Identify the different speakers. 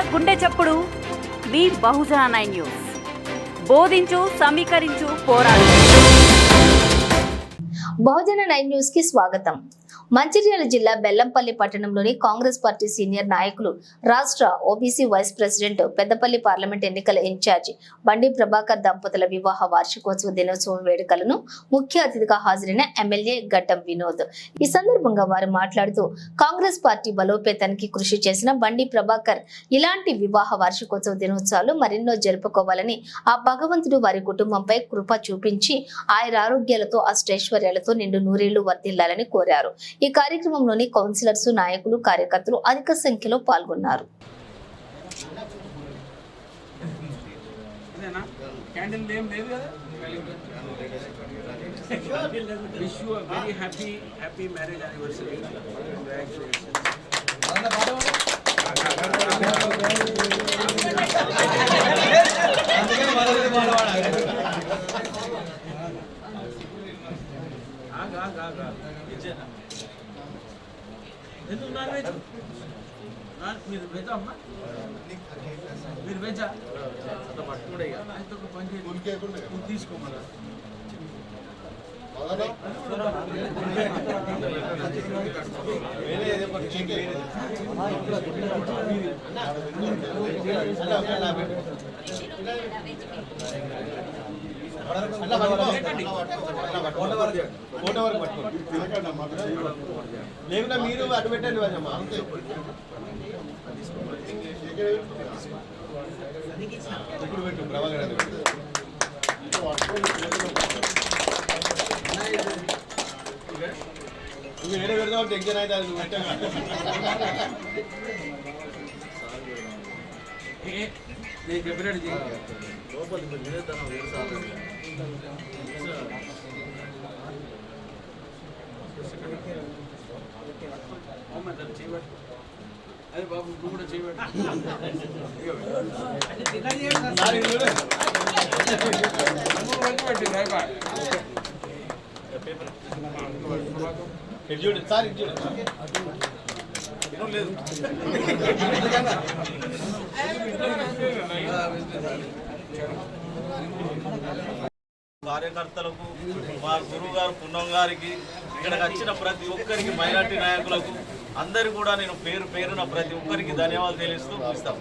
Speaker 1: గుండె చప్పుడు. మీ బహుజన నైన్ న్యూస్. బోధించు సమీకరించు పోరాడు.
Speaker 2: బహుజన నైన్ న్యూస్కి స్వాగతం. మంచిర్యాల జిల్లా బెల్లంపల్లి పట్టణంలోని కాంగ్రెస్ పార్టీ సీనియర్ నాయకులు రాష్ట్ర OBC vice president Peddapalli parliament ఎన్నికల ఇన్ఛార్జ్ బండి ప్రభాకర్ దంపతుల వివాహ వార్షికోత్సవ దినోత్సవం వేడుకలను ముఖ్య అతిథిగా హాజరైన ఎమ్మెల్యే గడ్డం వినోద్. ఈ సందర్భంగా వారు మాట్లాడుతూ కాంగ్రెస్ పార్టీ బలోపేతానికి కృషి చేసిన బండి ప్రభాకర్ ఇలాంటి వివాహ వార్షికోత్సవ దినోత్సవాలు మరెన్నో జరుపుకోవాలని ఆ భగవంతుడు వారి కుటుంబంపై కృప చూపించి ఆయన ఆరోగ్యాలతో అష్టైశ్వర్యాలతో నిండు నూరేళ్ళు వర్ధిల్లాలని కోరారు. ఈ కార్యక్రమంలోని కౌన్సిలర్స్ నాయకులు కార్యకర్తలు అధిక సంఖ్యలో పాల్గొన్నారు.
Speaker 3: ఇదేనా క్యాండిల్ ఏం లేదు కదా? Wish you very happy happy marriage anniversary ఎందుకు నాన్ వెజ్ మీరు వెజ్ అమ్మా మీరు వెజ్జా అట్లా పట్టుకుంటే ఇక
Speaker 4: లేకుండా మీరు అటు పెట్టండి. అంతే ఇప్పుడు పెట్టు ప్రభాకర్. నువ్వు ఏడ పెడతావు టెన్షన్ అయితే అది
Speaker 3: నేను చెప్పినట్టు చేయి అమ్మ, దాన్ని చేయబట్టు. అదే బాబు నువ్వు కూడా చేయబట్టు
Speaker 4: సార్ లేదు
Speaker 5: కార్యకర్తలకు మా గురువు గారు పున్నం గారికి ఇక్కడికి వచ్చిన ప్రతి ఒక్కరికి మైనార్టీ నాయకులకు అందరు కూడా నేను పేరు పేరున ప్రతి ఒక్కరికి ధన్యవాదాలు తెలుస్తూ ఇస్తాం